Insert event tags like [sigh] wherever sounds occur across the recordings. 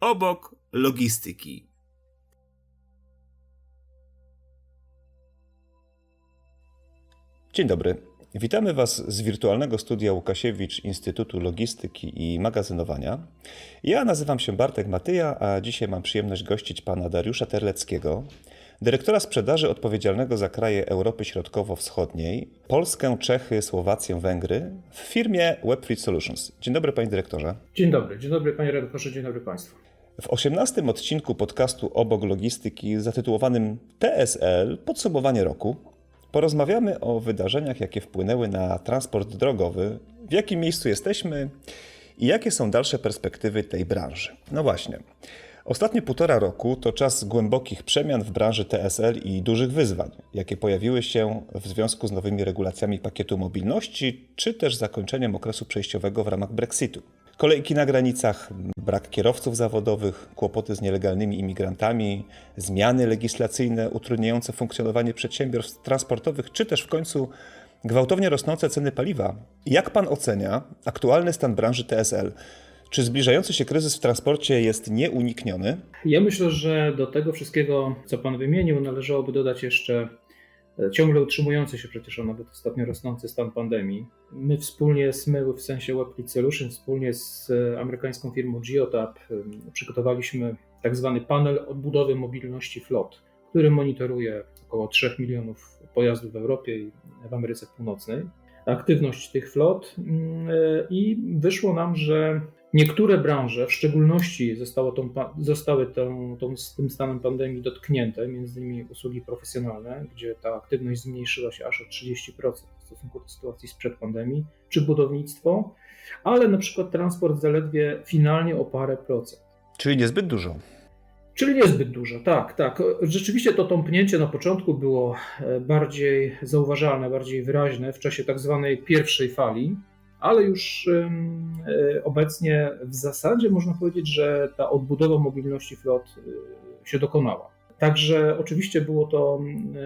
obok logistyki. Dzień dobry. Witamy Was z wirtualnego studia Łukasiewicz Instytutu Logistyki i Magazynowania. Ja nazywam się Bartek Matyja, a dzisiaj mam przyjemność gościć pana Dariusza Terleckiego, dyrektora sprzedaży odpowiedzialnego za kraje Europy Środkowo-Wschodniej, Polskę, Czechy, Słowację, Węgry w firmie Webfleet Solutions. Dzień dobry panie dyrektorze. Dzień dobry, dzień dobry panie redaktorze, dzień dobry państwu. W osiemnastym odcinku podcastu Obok Logistyki zatytułowanym TSL Podsumowanie roku porozmawiamy o wydarzeniach, jakie wpłynęły na transport drogowy, w jakim miejscu jesteśmy i jakie są dalsze perspektywy tej branży. No właśnie. Ostatnie półtora roku to czas głębokich przemian w branży TSL i dużych wyzwań, jakie pojawiły się w związku z nowymi regulacjami pakietu mobilności, czy też zakończeniem okresu przejściowego w ramach Brexitu. Kolejki na granicach, brak kierowców zawodowych, kłopoty z nielegalnymi imigrantami, zmiany legislacyjne utrudniające funkcjonowanie przedsiębiorstw transportowych, czy też w końcu gwałtownie rosnące ceny paliwa. Jak pan ocenia aktualny stan branży TSL? Czy zbliżający się kryzys w transporcie jest nieunikniony? Ja myślę, że do tego wszystkiego, co Pan wymienił, należałoby dodać jeszcze ciągle utrzymujący się przecież, a nawet ostatnio rosnący stan pandemii. My wspólnie z my, w sensie Webfleet Solutions, wspólnie z e, amerykańską firmą Geotap e, przygotowaliśmy tak zwany panel odbudowy mobilności flot, który monitoruje około 3 milionów pojazdów w Europie i w Ameryce Północnej. Aktywność tych flot mm, i wyszło nam, że Niektóre branże, w szczególności zostało tą, zostały tą, tą, tym stanem pandemii dotknięte, między innymi usługi profesjonalne, gdzie ta aktywność zmniejszyła się aż o 30% w stosunku do sytuacji sprzed pandemii, czy budownictwo, ale na przykład transport zaledwie finalnie o parę procent. Czyli niezbyt dużo. Czyli niezbyt dużo, tak, tak. Rzeczywiście to tąpnięcie na początku było e, bardziej zauważalne, bardziej wyraźne w czasie tak zwanej pierwszej fali, ale już e, obecnie w zasadzie można powiedzieć, że ta odbudowa mobilności flot e, się dokonała. Także oczywiście było to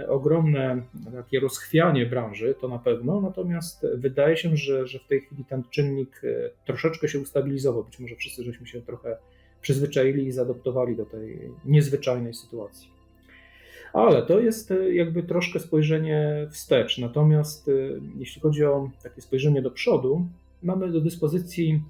ogromne takie rozchwianie branży, to na pewno, natomiast wydaje się, że, że w tej chwili ten czynnik e, troszeczkę się ustabilizował. Być może wszyscy żeśmy się trochę przyzwyczaili i zaadoptowali do tej niezwyczajnej sytuacji. Ale to jest e, jakby troszkę spojrzenie wstecz. Natomiast e, jeśli chodzi o takie spojrzenie do przodu, mamy do dyspozycji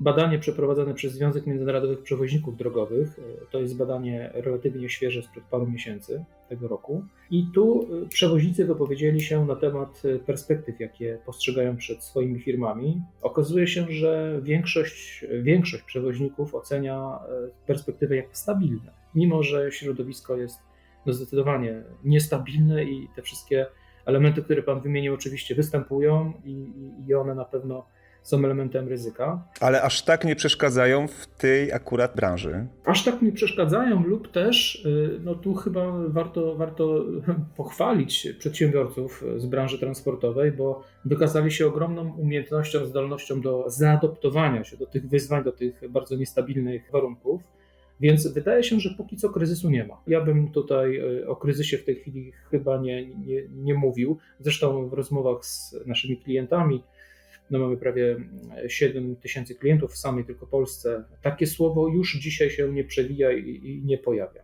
badanie przeprowadzone przez Związek Międzynarodowych Przewoźników Drogowych. E, to jest badanie relatywnie świeże sprzed paru miesięcy tego roku. I tu przewoźnicy wypowiedzieli się na temat perspektyw, jakie postrzegają przed swoimi firmami. Okazuje się, że większość, większość przewoźników ocenia perspektywy jako stabilne, mimo że środowisko jest no zdecydowanie niestabilne i te wszystkie elementy, które Pan wymienił, oczywiście występują i, i one na pewno są elementem ryzyka. Ale aż tak nie przeszkadzają w tej akurat branży? Aż tak nie przeszkadzają, lub też, y, no tu chyba warto, warto pochwalić przedsiębiorców z branży transportowej, bo wykazali się ogromną umiejętnością, zdolnością do zaadoptowania się do tych wyzwań, do tych bardzo niestabilnych warunków. Więc wydaje się, że póki co kryzysu nie ma. Ja bym tutaj e, o kryzysie w tej chwili chyba nie, nie, nie mówił. Zresztą w rozmowach z naszymi klientami, no mamy prawie 7 tysięcy klientów w samej tylko Polsce, takie słowo już dzisiaj się nie przewija i, i nie pojawia.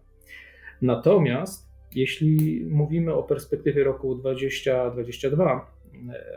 Natomiast jeśli mówimy o perspektywie roku 2022,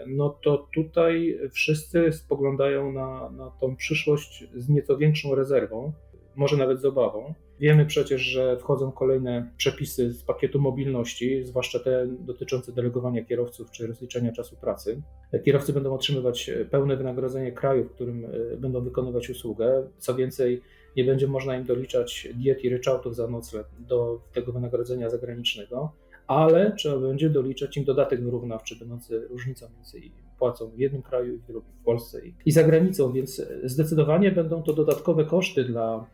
no to tutaj wszyscy spoglądają na, na tą przyszłość z nieco większą rezerwą może nawet z obawą. Wiemy przecież, że wchodzą kolejne przepisy z pakietu mobilności, zwłaszcza te dotyczące delegowania kierowców czy rozliczenia czasu pracy. Kierowcy będą otrzymywać pełne wynagrodzenie kraju, w którym e, będą wykonywać usługę. Co więcej, nie będzie można im doliczać diet i ryczałtów za nocleg do tego wynagrodzenia zagranicznego, ale trzeba będzie doliczać im dodatek wyrównawczy będący różnicą między płacą w jednym kraju i w drugim, w Polsce i, za granicą, więc zdecydowanie będą to dodatkowe koszty dla,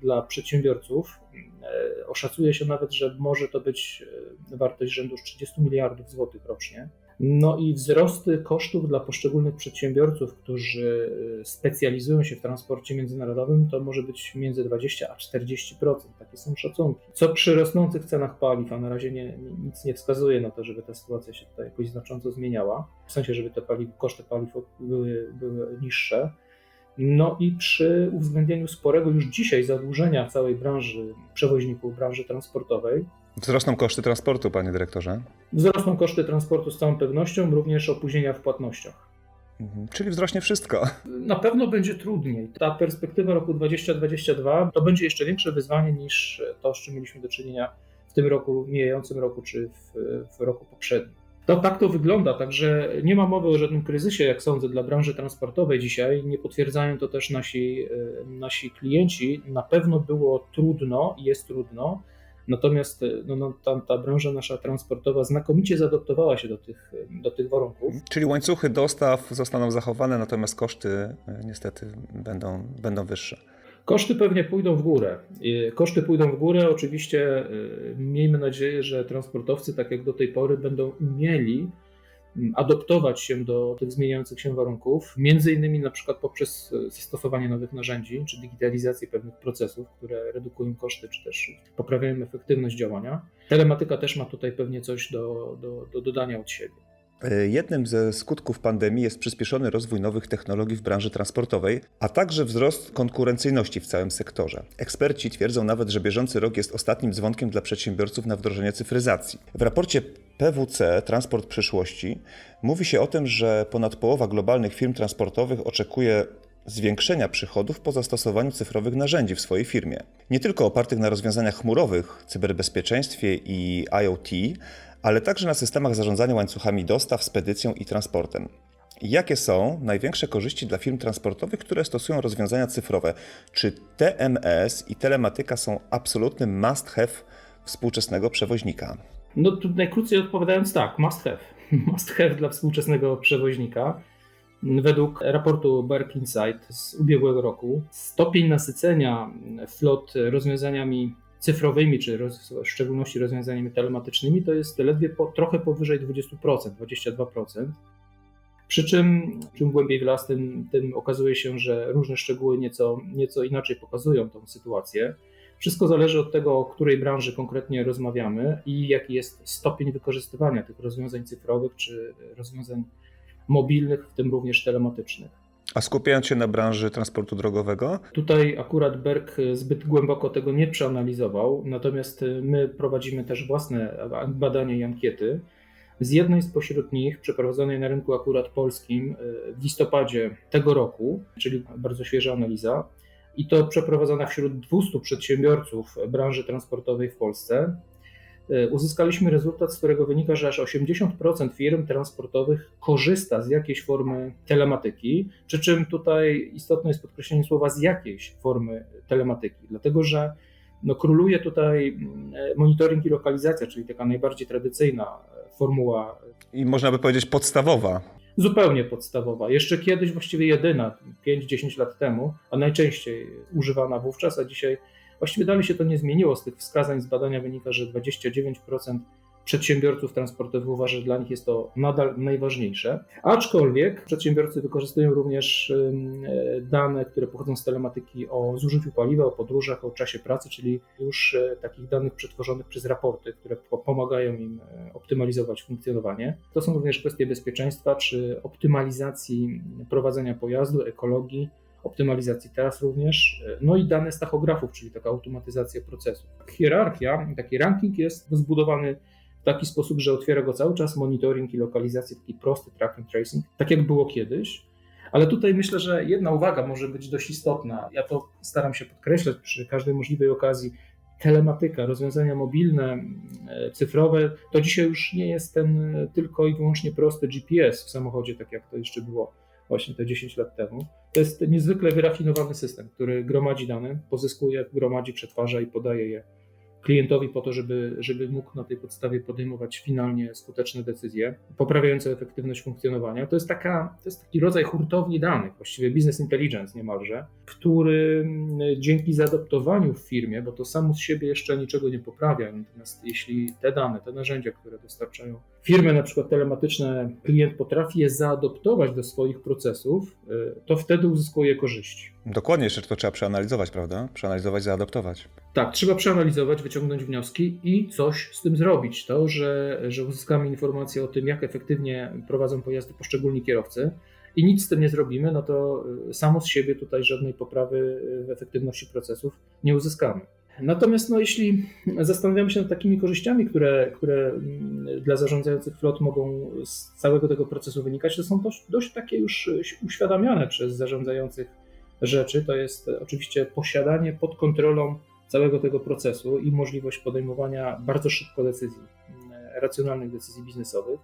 dla przedsiębiorców. E, oszacuje się nawet, że może to być e, wartość rzędu 30 miliardów złotych rocznie. No i wzrosty kosztów dla poszczególnych przedsiębiorców, którzy y, specjalizują się w transporcie międzynarodowym, to może być między 20 a 40%. Takie są szacunki. Co przy rosnących cenach paliw, a na razie nie, nic nie wskazuje na to, żeby ta sytuacja się tutaj jakoś znacząco zmieniała, w sensie, żeby te paliw, koszty paliw były, były niższe. No i przy uwzględnieniu sporego już dzisiaj zadłużenia całej branży przewoźników, branży transportowej, Wzrosną koszty transportu, panie dyrektorze. wzrosną koszty transportu z całą pewnością, również opóźnienia w płatnościach. Mhm. Czyli wzrośnie wszystko. Na pewno będzie trudniej. Ta perspektywa roku 2022 to będzie jeszcze większe wyzwanie niż to, z czym mieliśmy do czynienia w tym roku, mijającym roku, czy w, w roku poprzednim. To tak to wygląda, także nie ma mowy o żadnym kryzysie, jak sądzę, dla branży transportowej dzisiaj. Nie potwierdzają to też nasi, e, nasi klienci. Na pewno było trudno i jest trudno. Natomiast no, no, ta, ta branża nasza transportowa znakomicie zaadoptowała się do tych, do tych warunków. Czyli łańcuchy dostaw zostaną zachowane, natomiast koszty e, niestety będą, będą wyższe. Koszty pewnie pójdą w górę. I Koszty pójdą w górę. Oczywiście y, miejmy nadzieję, że transportowcy, tak jak do tej pory, będą umieli adoptować się do tych zmieniających się warunków, między innymi na przykład poprzez y, zastosowanie nowych narzędzi, czy digitalizację pewnych procesów, które redukują koszty, czy też poprawiają efektywność działania. Telematyka też ma tutaj pewnie coś do, do, do dodania od siebie. E, Jednym ze skutków pandemii jest przyspieszony rozwój nowych technologii w branży transportowej, a także wzrost konkurencyjności w całym sektorze. Eksperci twierdzą nawet, że bieżący rok jest ostatnim dzwonkiem dla przedsiębiorców na wdrożenie cyfryzacji. W raporcie PWC Transport przyszłości mówi się o tym, że ponad połowa globalnych firm transportowych oczekuje zwiększenia przychodów po zastosowaniu cyfrowych narzędzi w swojej firmie. Nie tylko opartych na rozwiązaniach chmurowych, cyberbezpieczeństwie i IoT, ale także na systemach zarządzania łańcuchami dostaw, spedycją i transportem. Jakie są największe korzyści dla firm transportowych, które stosują rozwiązania cyfrowe? Czy TMS i telematyka są absolutnym must have współczesnego przewoźnika? No tu najkrócej odpowiadając tak, must have. [laughs] Must have dla współczesnego przewoźnika. Według raportu Berk Insight z ubiegłego roku stopień nasycenia flot rozwiązaniami cyfrowymi, czy roz, w szczególności rozwiązaniami telematycznymi, to jest ledwie po, trochę powyżej 20%, 22%. Przy czym czym głębiej w las, tym, tym okazuje się, że różne szczegóły nieco, nieco inaczej pokazują tą sytuację. Wszystko zależy od tego, o której branży konkretnie rozmawiamy i jaki jest stopień wykorzystywania tych rozwiązań cyfrowych czy rozwiązań mobilnych, w tym również telematycznych. A skupiając się na branży transportu drogowego? Tutaj akurat Berg zbyt głęboko tego nie przeanalizował, natomiast my prowadzimy też własne badania i ankiety. Z jednej spośród nich, przeprowadzonej na rynku akurat polskim w listopadzie tego roku, czyli bardzo świeża analiza, i to przeprowadzona wśród 200 przedsiębiorców branży transportowej w Polsce, uzyskaliśmy rezultat, z którego wynika, że aż 80% firm transportowych korzysta z jakiejś formy telematyki, przy czym tutaj istotne jest podkreślenie słowa z jakiejś formy telematyki, dlatego że no, króluje tutaj monitoring i lokalizacja, czyli taka najbardziej tradycyjna formuła. I można by powiedzieć podstawowa. Zupełnie podstawowa. Jeszcze kiedyś właściwie jedyna, 5-10 lat temu, a najczęściej używana wówczas, a dzisiaj Właściwie dalej się to nie zmieniło. Z tych wskazań z badania wynika, że 29% przedsiębiorców transportowych uważa, że dla nich jest to nadal najważniejsze. Aczkolwiek przedsiębiorcy wykorzystują również dane, które pochodzą z telematyki o zużyciu paliwa, o podróżach, o czasie pracy, czyli już takich danych przetworzonych przez raporty, które pomagają im optymalizować funkcjonowanie. To są również kwestie bezpieczeństwa czy optymalizacji prowadzenia pojazdu, ekologii optymalizacji teraz również, no i dane z tachografów, czyli taka automatyzacja procesów. Hierarchia, taki ranking jest zbudowany w taki sposób, że otwiera go cały czas monitoring i lokalizację, taki prosty track and tracing, tak jak było kiedyś. Ale tutaj myślę, że jedna uwaga może być dość istotna. Ja to staram się podkreślać przy każdej możliwej okazji. Telematyka, rozwiązania mobilne, cyfrowe, to dzisiaj już nie jest ten tylko i wyłącznie prosty GPS w samochodzie, tak jak to jeszcze było właśnie te 10 lat temu. To jest niezwykle wyrafinowany system, który gromadzi dane, pozyskuje, gromadzi, przetwarza i podaje je klientowi po to, żeby, żeby mógł na tej podstawie podejmować finalnie skuteczne decyzje, poprawiające efektywność funkcjonowania. To jest, taka, to jest taki rodzaj hurtowni danych, właściwie business intelligence niemalże, który dzięki zaadoptowaniu w firmie, bo to samo z siebie jeszcze niczego nie poprawia, natomiast jeśli te dane, te narzędzia, które dostarczają firmy na przykład telematyczne, klient potrafi je zaadoptować do swoich procesów, to wtedy uzyskuje korzyści. Dokładnie, jeszcze to trzeba przeanalizować, prawda? Przeanalizować, zaadoptować. Tak, trzeba przeanalizować, wyciągnąć wnioski i coś z tym zrobić. To, że, że uzyskamy informacje o tym, jak efektywnie prowadzą pojazdy poszczególni kierowcy, i nic z tym nie zrobimy, no to samo z siebie tutaj żadnej poprawy w efektywności procesów nie uzyskamy. Natomiast no, jeśli zastanawiamy się nad takimi korzyściami, które, które mm, dla zarządzających flot mogą z całego tego procesu wynikać, to są dość, dość takie już uświadamiane przez zarządzających rzeczy. To jest oczywiście posiadanie pod kontrolą całego tego procesu i możliwość podejmowania bardzo szybko decyzji, mm, racjonalnych decyzji biznesowych.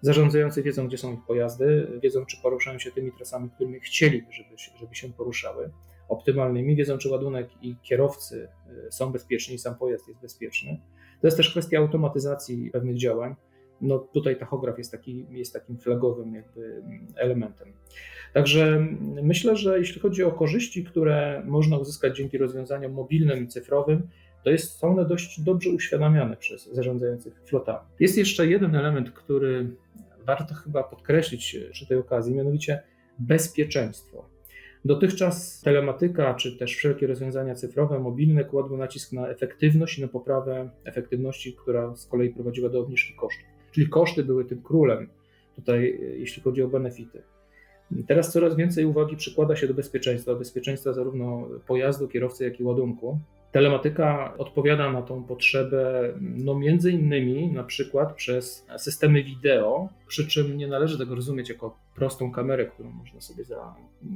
Zarządzający wiedzą, gdzie są ich pojazdy, wiedzą, czy poruszają się tymi trasami, którymi chcieliby, żeby, żeby się poruszały optymalnymi, wiedzą, czy ładunek i kierowcy y, są bezpieczni, sam pojazd jest bezpieczny. To jest też kwestia automatyzacji pewnych działań. No tutaj tachograf jest, taki, jest takim flagowym jakby elementem. Także myślę, że jeśli chodzi o korzyści, które można uzyskać dzięki rozwiązaniom mobilnym i cyfrowym, to jest, są one dość dobrze uświadamiane przez zarządzających flotami. Jest jeszcze jeden element, który warto chyba podkreślić przy tej okazji, mianowicie bezpieczeństwo. Dotychczas telematyka, czy też wszelkie rozwiązania cyfrowe, mobilne kładły nacisk na efektywność i na poprawę efektywności, która z kolei prowadziła do obniżki kosztów. Czyli koszty były tym królem tutaj, jeśli chodzi o benefity. Teraz coraz więcej uwagi przykłada się do bezpieczeństwa, bezpieczeństwa zarówno pojazdu, kierowcy, jak i ładunku. Telematyka odpowiada na tą potrzebę, no między innymi na przykład przez systemy wideo, przy czym nie należy tego rozumieć jako prostą kamerę, którą można sobie za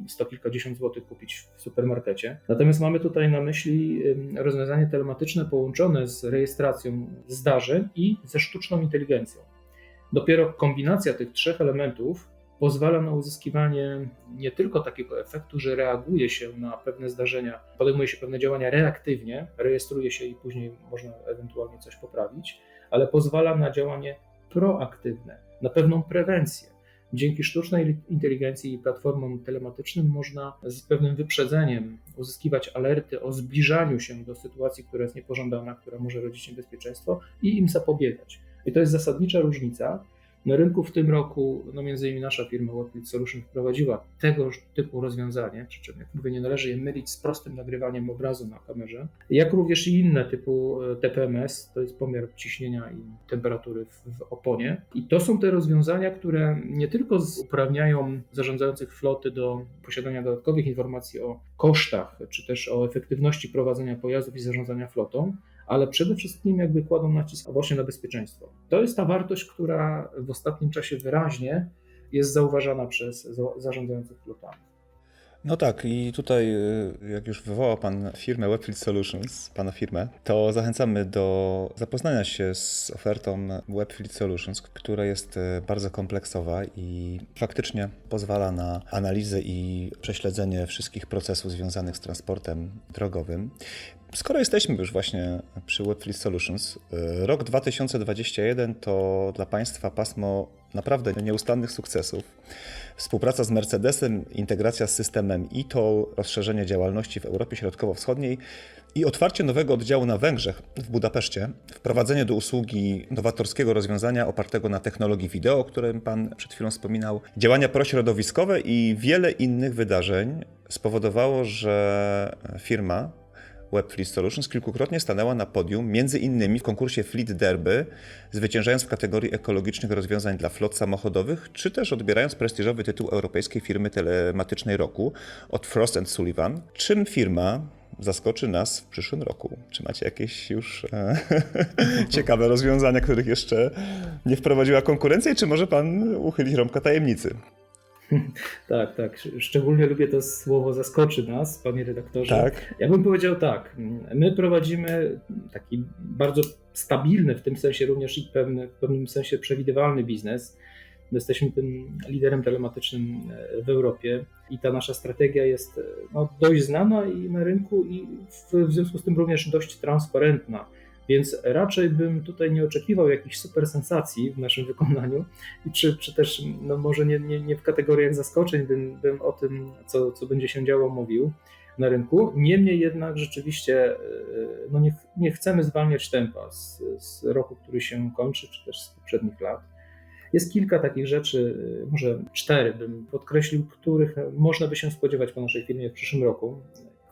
sto kilkadziesiąt złotych kupić w supermarkecie. Natomiast mamy tutaj na myśli rozwiązanie telematyczne połączone z rejestracją zdarzeń i ze sztuczną inteligencją. Dopiero kombinacja tych trzech elementów pozwala na uzyskiwanie nie tylko takiego efektu, że reaguje się na pewne zdarzenia, podejmuje się pewne działania reaktywnie, rejestruje się i później można ewentualnie coś poprawić, ale pozwala na działanie proaktywne, na pewną prewencję. Dzięki sztucznej inteligencji i platformom telematycznym można z pewnym wyprzedzeniem uzyskiwać alerty o zbliżaniu się do sytuacji, która jest niepożądana, która może rodzić niebezpieczeństwo i im zapobiegać. I to jest zasadnicza różnica na rynku w tym roku, no między innymi nasza firma Webfleet Solution wprowadziła tego typu rozwiązanie, przy czym jak mówię, nie należy je mylić z prostym nagrywaniem obrazu na kamerze, jak również i inne typu e, TPMS, to jest pomiar ciśnienia i temperatury w, w oponie. I to są te rozwiązania, które nie tylko uprawniają zarządzających floty do posiadania dodatkowych informacji o kosztach, czy też o efektywności prowadzenia pojazdów i zarządzania flotą, ale przede wszystkim jakby kładą nacisk właśnie na bezpieczeństwo. To jest ta wartość, która w ostatnim czasie wyraźnie jest zauważana przez zarządzających flotami. No tak, i tutaj, y, jak już wywołał Pan firmę Webfield Solutions, Pana firmę, to zachęcamy do zapoznania się z ofertą Webfield Solutions, która jest y, bardzo kompleksowa i faktycznie pozwala na analizę i prześledzenie wszystkich procesów związanych z transportem drogowym. Skoro jesteśmy już właśnie przy Webfleet Solutions, y, rok 2021 to dla Państwa pasmo naprawdę nieustannych sukcesów. Współpraca z Mercedesem, integracja z systemem e rozszerzenie działalności w Europie Środkowo-Wschodniej i otwarcie nowego oddziału na Węgrzech w Budapeszcie, wprowadzenie do usługi nowatorskiego rozwiązania opartego na technologii wideo, o którym Pan przed chwilą wspominał, działania prośrodowiskowe i wiele innych wydarzeń spowodowało, że firma Webfleet Solutions kilkukrotnie stanęła na podium, między innymi w konkursie Fleet Derby, zwyciężając w kategorii ekologicznych rozwiązań dla flot samochodowych, czy też odbierając prestiżowy tytuł europejskiej firmy telematycznej roku od Frost Sullivan. Czym firma zaskoczy nas w przyszłym roku? Czy macie jakieś już e, [laughs] ciekawe rozwiązania, których jeszcze nie wprowadziła konkurencja, czy może pan uchylić rąbka tajemnicy? [laughs] Tak, tak. Szczególnie lubię to słowo zaskoczy nas, panie redaktorze. Tak. Ja bym powiedział tak. My prowadzimy taki bardzo stabilny, w tym sensie również i pewny, w pewnym sensie przewidywalny biznes. My jesteśmy tym liderem telematycznym e, w Europie i ta nasza strategia jest e, no, dość znana i na rynku i w, w związku z tym również dość transparentna. Więc raczej bym tutaj nie oczekiwał jakichś super sensacji w naszym wykonaniu, czy, czy też no może nie, nie, nie w kategoriach zaskoczeń bym, bym o tym, co, co będzie się działo, mówił na rynku. Niemniej jednak rzeczywiście e, no nie, nie chcemy zwalniać tempa z, z roku, który się kończy, czy też z poprzednich lat. Jest kilka takich rzeczy, e, może cztery bym podkreślił, których można by się spodziewać po naszej firmie w przyszłym roku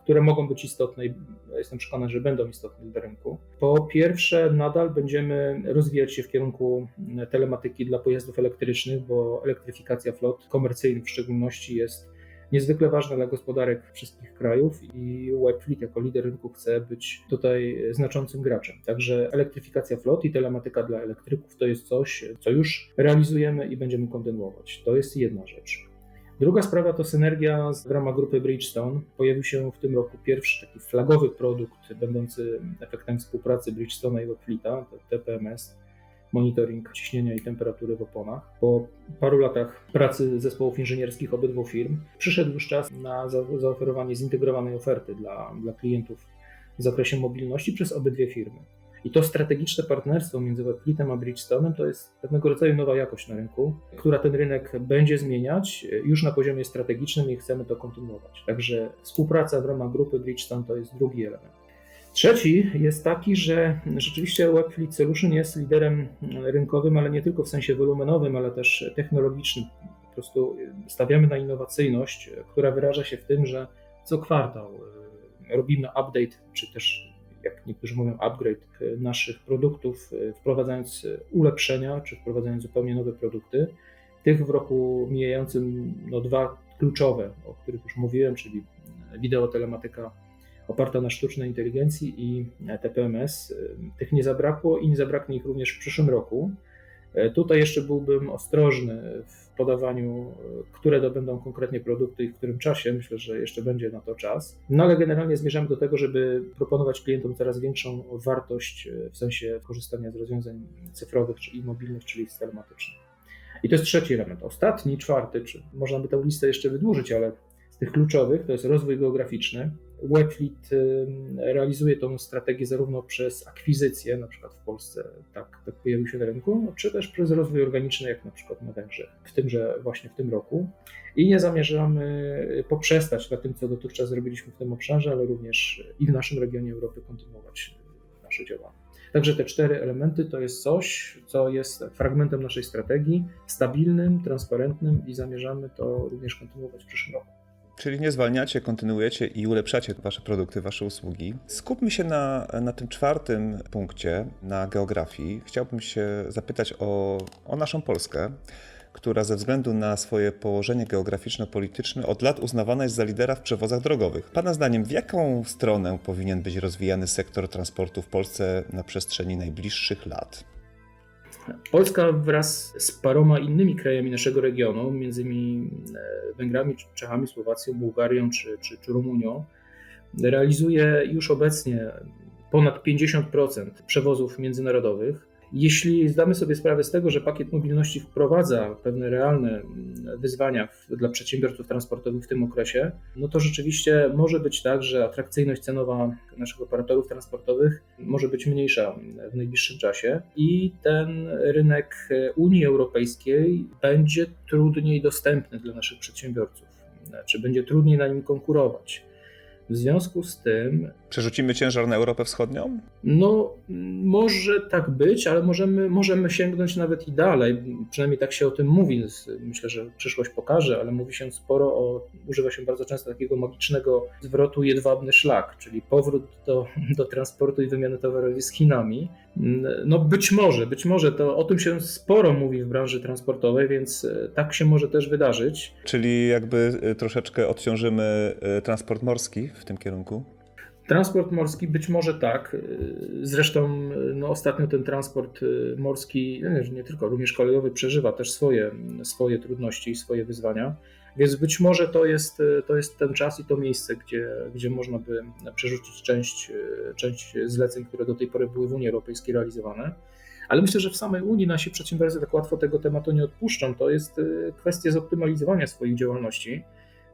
które mogą być istotne i jestem przekonany, że będą istotne dla rynku. Po pierwsze, nadal będziemy rozwijać się w kierunku telematyki dla pojazdów elektrycznych, bo elektryfikacja flot komercyjnych w szczególności jest niezwykle ważna dla gospodarek wszystkich krajów i Webfleet jako lider rynku chce być tutaj znaczącym graczem. Także elektryfikacja flot i telematyka dla elektryków to jest coś, co już realizujemy i będziemy kontynuować. To jest jedna rzecz. Druga sprawa to synergia w ramach grupy Bridgestone. Pojawił się w tym roku pierwszy taki flagowy produkt będący efektem współpracy Bridgestone'a i Webfleeta, TPMS, monitoring ciśnienia i temperatury w oponach. Po paru latach pracy zespołów inżynierskich obydwu firm przyszedł już czas na zaoferowanie zintegrowanej oferty dla, dla klientów w zakresie mobilności przez obydwie firmy. I to strategiczne partnerstwo między Webfleetem a Bridgestone'em to jest pewnego rodzaju nowa jakość na rynku, która ten rynek będzie zmieniać już na poziomie strategicznym i chcemy to kontynuować. Także współpraca w ramach grupy Bridgestone to jest drugi element. Trzeci jest taki, że rzeczywiście Webfleet Solution jest liderem rynkowym, ale nie tylko w sensie wolumenowym, ale też technologicznym. Po prostu stawiamy na innowacyjność, która wyraża się w tym, że co kwartał e, robimy update, czy też jak niektórzy mówią, upgrade naszych produktów, e, wprowadzając ulepszenia, czy wprowadzając zupełnie nowe produkty. Tych w roku mijającym no, dwa kluczowe, o których już mówiłem, czyli wideotelematyka oparta na sztucznej inteligencji i TPMS. Tych nie zabrakło i nie zabraknie ich również w przyszłym roku. E, tutaj jeszcze byłbym ostrożny w podawaniu, e, które to będą konkretnie produkty i w którym czasie. Myślę, że jeszcze będzie na to czas. No ale generalnie zmierzamy do tego, żeby proponować klientom coraz większą wartość e, w sensie korzystania z rozwiązań cyfrowych i mobilnych, czyli telematycznych. I to jest trzeci element. Ostatni, czwarty, czy można by tę listę jeszcze wydłużyć, ale z tych kluczowych to jest rozwój geograficzny. Webfleet realizuje tą strategię zarówno przez akwizycję, na przykład w Polsce tak, tak pojawił się na rynku, czy też przez rozwój organiczny, jak na przykład na Węgrzech, w tymże właśnie w tym roku. I nie zamierzamy poprzestać na tym, co dotychczas zrobiliśmy w tym obszarze, ale również i w naszym regionie Europy kontynuować nasze działania. Także te cztery elementy to jest coś, co jest fragmentem naszej strategii, stabilnym, transparentnym i zamierzamy to również kontynuować w przyszłym roku. Czyli nie zwalniacie, kontynuujecie i ulepszacie wasze produkty, wasze usługi. Skupmy się na, na tym czwartym punkcie, na geografii. Chciałbym się zapytać o, o naszą Polskę, która ze względu na swoje położenie geograficzno-polityczne od lat uznawana jest za lidera w przewozach drogowych. Pana zdaniem, w jaką stronę powinien być rozwijany sektor transportu w Polsce na przestrzeni najbliższych lat? Polska wraz z paroma innymi krajami naszego regionu, między innymi e, Węgrami, Czechami, Słowacją, Bułgarią czy, czy, czy Rumunią, realizuje już obecnie ponad 50% przewozów międzynarodowych. Jeśli zdamy sobie sprawę z tego, że pakiet mobilności wprowadza pewne realne mm, wyzwania dla przedsiębiorców transportowych w tym okresie, no to rzeczywiście może być tak, że atrakcyjność cenowa naszych operatorów transportowych może być mniejsza w najbliższym czasie i ten rynek Unii Europejskiej będzie trudniej dostępny dla naszych przedsiębiorców, czy będzie trudniej na nim konkurować. W związku z tym. Przerzucimy ciężar na Europę Wschodnią? No, może tak być, ale możemy, możemy sięgnąć nawet i dalej. Przynajmniej tak się o tym mówi. Myślę, że przyszłość pokaże, ale mówi się sporo o. Używa się bardzo często takiego magicznego zwrotu jedwabny szlak, czyli powrót do, [laughs] do transportu i wymiany towarowej z Chinami. No, być może, być może to o tym się sporo mówi w branży transportowej, więc e, tak się może też wydarzyć. Czyli jakby e, troszeczkę odciążymy e, transport morski w tym kierunku? Transport morski być może tak. Zresztą no, ostatnio ten transport morski, nie, nie tylko, również kolejowy przeżywa też swoje, swoje trudności i swoje wyzwania. Więc być może to jest, to jest ten czas i to miejsce, gdzie, gdzie można by przerzucić część, część zleceń, które do tej pory były w Unii Europejskiej realizowane. Ale myślę, że w samej Unii nasi przedsiębiorcy tak łatwo tego tematu nie odpuszczą. To jest kwestia zoptymalizowania swoich działalności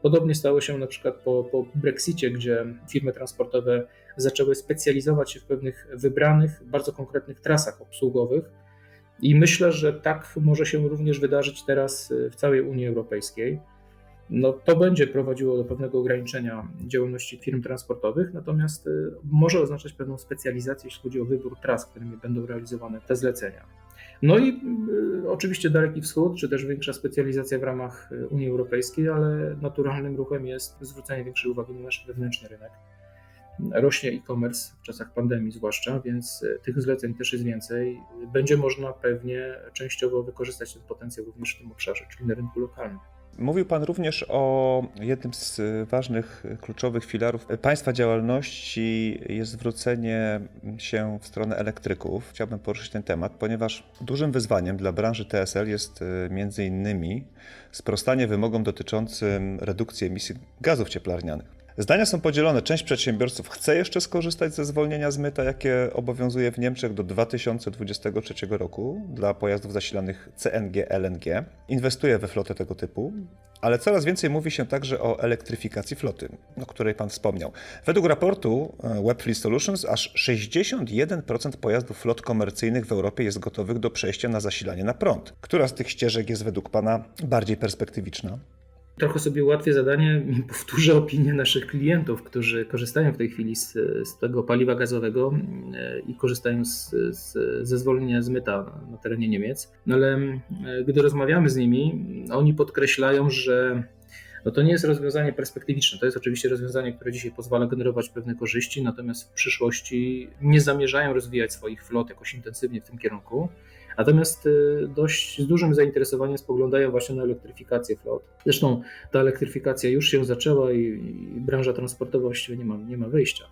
Podobnie stało się na przykład po, po Brexicie, gdzie firmy transportowe zaczęły specjalizować się w pewnych wybranych, bardzo konkretnych trasach obsługowych. I myślę, że tak może się również wydarzyć teraz w całej Unii Europejskiej. No, to będzie prowadziło do pewnego ograniczenia działalności firm transportowych, natomiast y, może oznaczać pewną specjalizację, jeśli chodzi o wybór tras, którymi będą realizowane te zlecenia. No i y, oczywiście Daleki Wschód, czy też większa specjalizacja w ramach y, Unii Europejskiej, ale naturalnym ruchem jest zwrócenie większej uwagi na nasz wewnętrzny rynek. Rośnie e-commerce w czasach pandemii zwłaszcza, więc y, tych zleceń też jest więcej. Będzie można pewnie częściowo wykorzystać ten potencjał również w tym obszarze, czyli na rynku lokalnym. Mówił Pan również o jednym z ważnych, kluczowych filarów Państwa działalności jest zwrócenie się w stronę elektryków. Chciałbym poruszyć ten temat, ponieważ dużym wyzwaniem dla branży TSL jest między innymi sprostanie wymogom dotyczącym redukcji emisji gazów cieplarnianych. Zdania są podzielone. Część przedsiębiorców chce jeszcze skorzystać ze zwolnienia z myta, jakie obowiązuje w Niemczech do 2023 roku dla pojazdów zasilanych CNG, LNG. Inwestuje we flotę tego typu, ale coraz więcej mówi się także o elektryfikacji floty, o której Pan wspomniał. Według raportu e, Webfleet Solutions aż 61% pojazdów flot komercyjnych w Europie jest gotowych do przejścia na zasilanie na prąd. Która z tych ścieżek jest według Pana bardziej perspektywiczna? Trochę sobie ułatwię zadanie i [laughs] powtórzę opinię naszych klientów, którzy korzystają w tej chwili z, z tego paliwa gazowego e, i korzystają z, z, ze zwolnienia z myta na terenie Niemiec. No ale e, gdy rozmawiamy z nimi, oni podkreślają, że no to nie jest rozwiązanie perspektywiczne. To jest oczywiście rozwiązanie, które dzisiaj pozwala generować pewne korzyści, natomiast w przyszłości nie zamierzają rozwijać swoich flot jakoś intensywnie w tym kierunku. Natomiast y, dość z dużym zainteresowaniem spoglądają właśnie na elektryfikację flot. Zresztą ta elektryfikacja już się zaczęła i, i branża transportowa właściwie nie ma, nie ma wyjścia.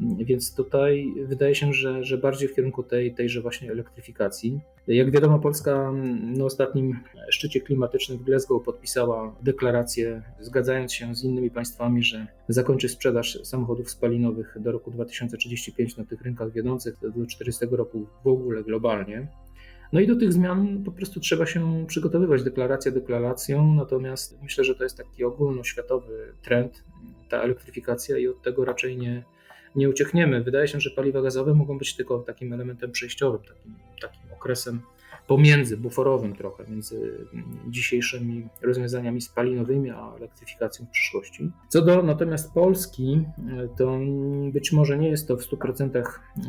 Więc tutaj wydaje się, że, że bardziej w kierunku tej, tejże właśnie elektryfikacji. Jak wiadomo, Polska na ostatnim szczycie klimatycznym w Glasgow podpisała deklarację, zgadzając się z innymi państwami, że zakończy sprzedaż samochodów spalinowych do roku 2035 na tych rynkach wiodących, do 40 roku w ogóle globalnie. No i do tych zmian po prostu trzeba się przygotowywać deklaracja deklaracją, natomiast myślę, że to jest taki ogólnoświatowy trend, ta elektryfikacja i od tego raczej nie, nie uciekniemy. Wydaje się, że paliwa gazowe mogą być tylko takim elementem przejściowym, takim, takim okresem pomiędzy, buforowym trochę, między dzisiejszymi rozwiązaniami spalinowymi a elektryfikacją w przyszłości. Co do natomiast Polski, to być może nie jest to w 100%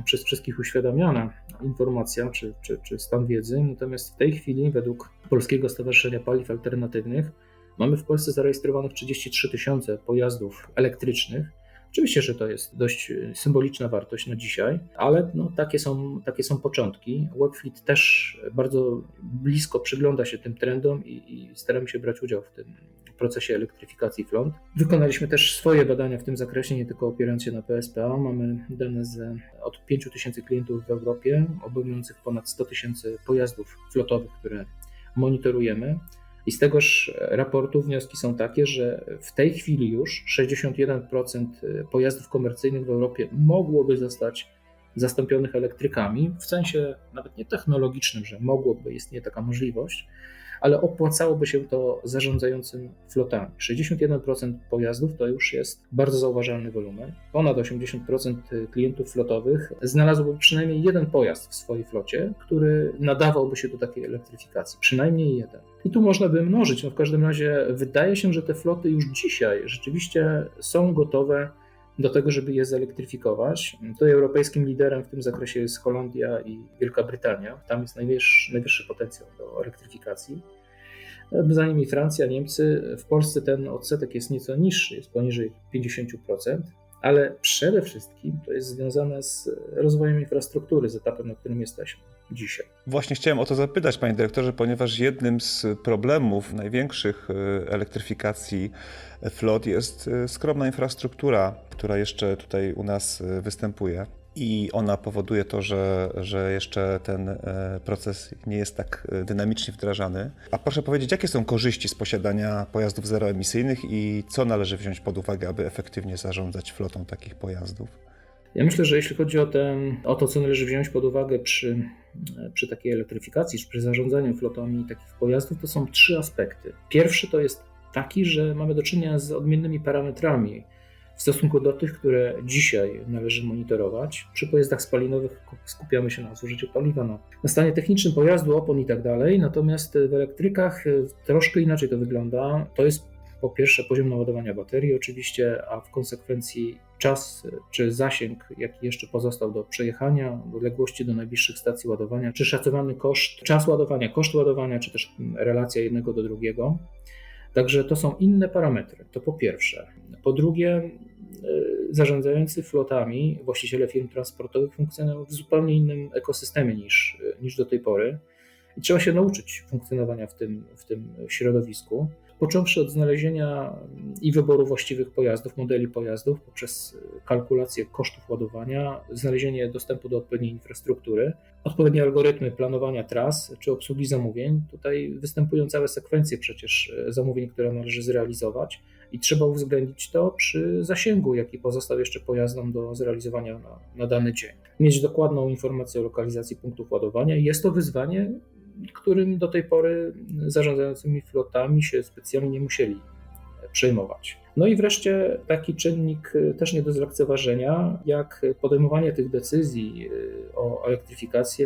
przez wszystkich uświadamiana informacja czy, czy, czy stan wiedzy, natomiast w tej chwili według Polskiego Stowarzyszenia Paliw Alternatywnych mamy w Polsce zarejestrowanych 33 tysiące pojazdów elektrycznych, Oczywiście, że to jest dość e, symboliczna wartość na dzisiaj, ale no, takie, są, takie są początki. Webfleet też bardzo blisko przygląda się tym trendom i, i staramy się brać udział w tym procesie elektryfikacji flot. Wykonaliśmy też swoje badania w tym zakresie, nie tylko opierając się na PSPA. Mamy dane z, od 5 tysięcy klientów w Europie, obejmujących ponad 100 tysięcy pojazdów flotowych, które monitorujemy. I z tegoż raportu wnioski są takie, że w tej chwili już 61% pojazdów komercyjnych w Europie mogłoby zostać zastąpionych elektrykami, w sensie nawet nie technologicznym, że mogłoby istnieć taka możliwość, ale opłacałoby się to zarządzającym flotami. 61% pojazdów to już jest bardzo zauważalny wolumen. Ponad 80% klientów flotowych znalazłoby przynajmniej jeden pojazd w swojej flocie, który nadawałby się do takiej elektryfikacji. Przynajmniej jeden. I tu można by mnożyć. No w każdym razie wydaje się, że te floty już dzisiaj rzeczywiście są gotowe do tego, żeby je zelektryfikować. Tutaj europejskim liderem w tym zakresie jest Holandia i Wielka Brytania. Tam jest najwyższy, najwyższy potencjał do elektryfikacji. Za nimi Francja, Niemcy. W Polsce ten odsetek jest nieco niższy, jest poniżej 50%, ale przede wszystkim to jest związane z rozwojem infrastruktury, z etapem, na którym jesteśmy dzisiaj. Właśnie chciałem o to zapytać, panie dyrektorze, ponieważ jednym z problemów największych e, elektryfikacji flot jest e, skromna infrastruktura, która jeszcze tutaj u nas e, występuje. I ona powoduje to, że, że jeszcze ten proces nie jest tak dynamicznie wdrażany. A proszę powiedzieć, jakie są korzyści z posiadania pojazdów zeroemisyjnych i co należy wziąć pod uwagę, aby efektywnie zarządzać flotą takich pojazdów? Ja myślę, że jeśli chodzi o, ten, o to, co należy wziąć pod uwagę przy, przy takiej elektryfikacji, czy przy zarządzaniu flotami takich pojazdów, to są trzy aspekty. Pierwszy to jest taki, że mamy do czynienia z odmiennymi parametrami w stosunku do tych, które dzisiaj należy monitorować. Przy pojazdach spalinowych skupiamy się na zużyciu paliwa, na, na stanie technicznym pojazdu, opon i tak dalej. Natomiast w elektrykach troszkę inaczej to wygląda. To jest po pierwsze poziom naładowania baterii oczywiście, a w konsekwencji czas czy zasięg, jaki jeszcze pozostał do przejechania, odległości do najbliższych stacji ładowania, czy szacowany koszt, czas ładowania, koszt ładowania, czy też relacja jednego do drugiego. Także to są inne parametry, to po pierwsze. Po drugie, zarządzający flotami, właściciele firm transportowych funkcjonują w zupełnie innym ekosystemie niż, niż do tej pory. I trzeba się nauczyć funkcjonowania w tym, w tym środowisku. Począwszy od znalezienia i wyboru właściwych pojazdów, modeli pojazdów, poprzez kalkulację kosztów ładowania, znalezienie dostępu do odpowiedniej infrastruktury, odpowiednie algorytmy planowania tras czy obsługi zamówień. Tutaj występują całe sekwencje przecież zamówień, które należy zrealizować i trzeba uwzględnić to przy zasięgu, jaki pozostał jeszcze pojazdom do zrealizowania na, na dany dzień. Mieć dokładną informację o lokalizacji punktów ładowania. Jest to wyzwanie, którym do tej pory zarządzającymi flotami się specjalnie nie musieli przejmować. No i wreszcie taki czynnik też nie do zlekceważenia, jak podejmowanie tych decyzji o elektryfikacji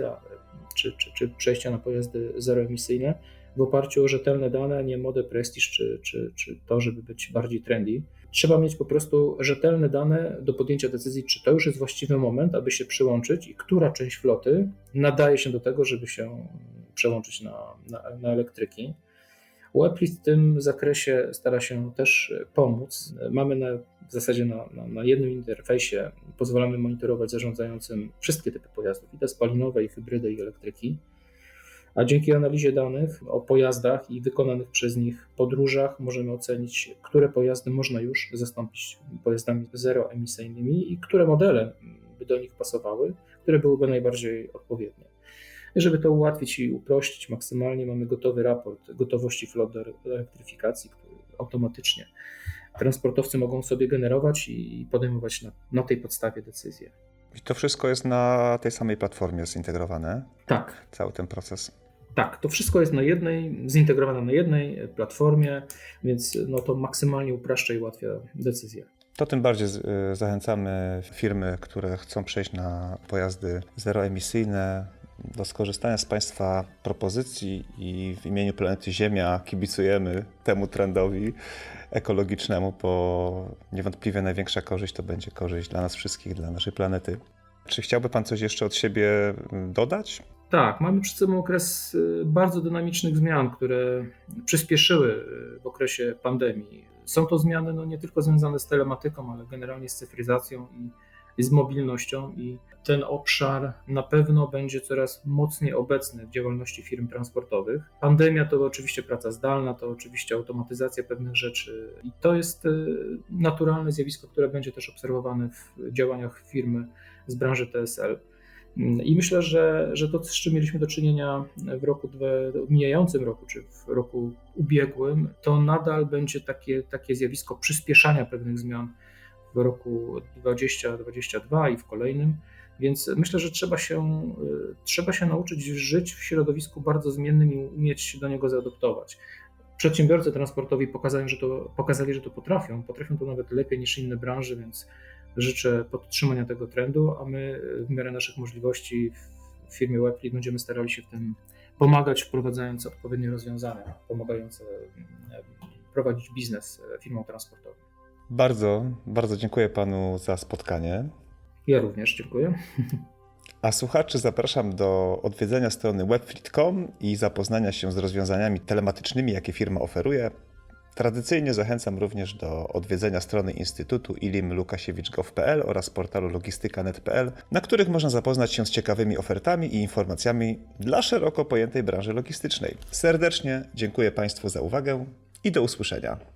czy, czy, czy przejścia na pojazdy zeroemisyjne w oparciu o rzetelne dane, nie modę prestige czy, czy, czy to, żeby być bardziej trendy. Trzeba mieć po prostu rzetelne dane do podjęcia decyzji, czy to już jest właściwy moment, aby się przyłączyć i która część floty nadaje się do tego, żeby się przełączyć na, na, na elektryki. Webfleet w tym zakresie stara się też pomóc. Mamy na, w zasadzie na, na, na, jednym interfejsie, pozwalamy monitorować zarządzającym wszystkie typy pojazdów, i te spalinowe, i hybrydy, i elektryki. A dzięki analizie danych o pojazdach i wykonanych przez nich podróżach możemy ocenić, które pojazdy można już zastąpić pojazdami zeroemisyjnymi i które modele by do nich pasowały, które byłyby najbardziej odpowiednie. Żeby to ułatwić i uprościć maksymalnie, mamy gotowy raport gotowości flot do elektryfikacji, który automatycznie transportowcy mogą sobie generować i podejmować na, na tej podstawie decyzje. I to wszystko jest na tej samej platformie zintegrowane? Tak. Cały ten proces. Tak, to wszystko jest na jednej, zintegrowane na jednej platformie, więc no to maksymalnie upraszcza i ułatwia decyzję. To tym bardziej zachęcamy firmy, które chcą przejść na pojazdy zeroemisyjne, do skorzystania z Państwa propozycji i w imieniu planety Ziemia kibicujemy temu trendowi ekologicznemu, bo niewątpliwie największa korzyść to będzie korzyść dla nas wszystkich, dla naszej planety. Czy chciałby Pan coś jeszcze od siebie dodać? Tak, mamy przed sobą okres bardzo dynamicznych zmian, które przyspieszyły w okresie pandemii. Są to zmiany no, nie tylko związane z telematyką, ale generalnie z cyfryzacją i z mobilnością i ten obszar na pewno będzie coraz mocniej obecny w działalności firm transportowych. Pandemia to oczywiście praca zdalna, to oczywiście automatyzacja pewnych rzeczy i to jest naturalne zjawisko, które będzie też obserwowane w działaniach firmy z branży TSL. I myślę, że, że to, z czym mieliśmy do czynienia w roku w mijającym roku, czy w roku ubiegłym, to nadal będzie takie, takie zjawisko przyspieszania pewnych zmian w roku 2022 i w kolejnym. Więc myślę, że trzeba się, trzeba się nauczyć żyć w środowisku bardzo zmiennym i umieć się do niego zaadoptować. Przedsiębiorcy transportowi pokazali, że to, pokazali, że to potrafią. Potrafią to nawet lepiej niż inne branże, więc życzę podtrzymania tego trendu, a my w miarę naszych możliwości w firmie Webfleet będziemy starali się w tym pomagać, wprowadzając odpowiednie rozwiązania pomagające prowadzić biznes firmom transportowym. Bardzo, bardzo dziękuję panu za spotkanie. Ja również dziękuję. A słuchaczy zapraszam do odwiedzenia strony webfleet.com i zapoznania się z rozwiązaniami telematycznymi, jakie firma oferuje. Tradycyjnie zachęcam również do odwiedzenia strony Instytutu Ilim Lukasiewicz.gov.pl oraz portalu logistyka.net.pl, na których można zapoznać się z ciekawymi ofertami i informacjami dla szeroko pojętej branży logistycznej. Serdecznie dziękuję Państwu za uwagę i do usłyszenia.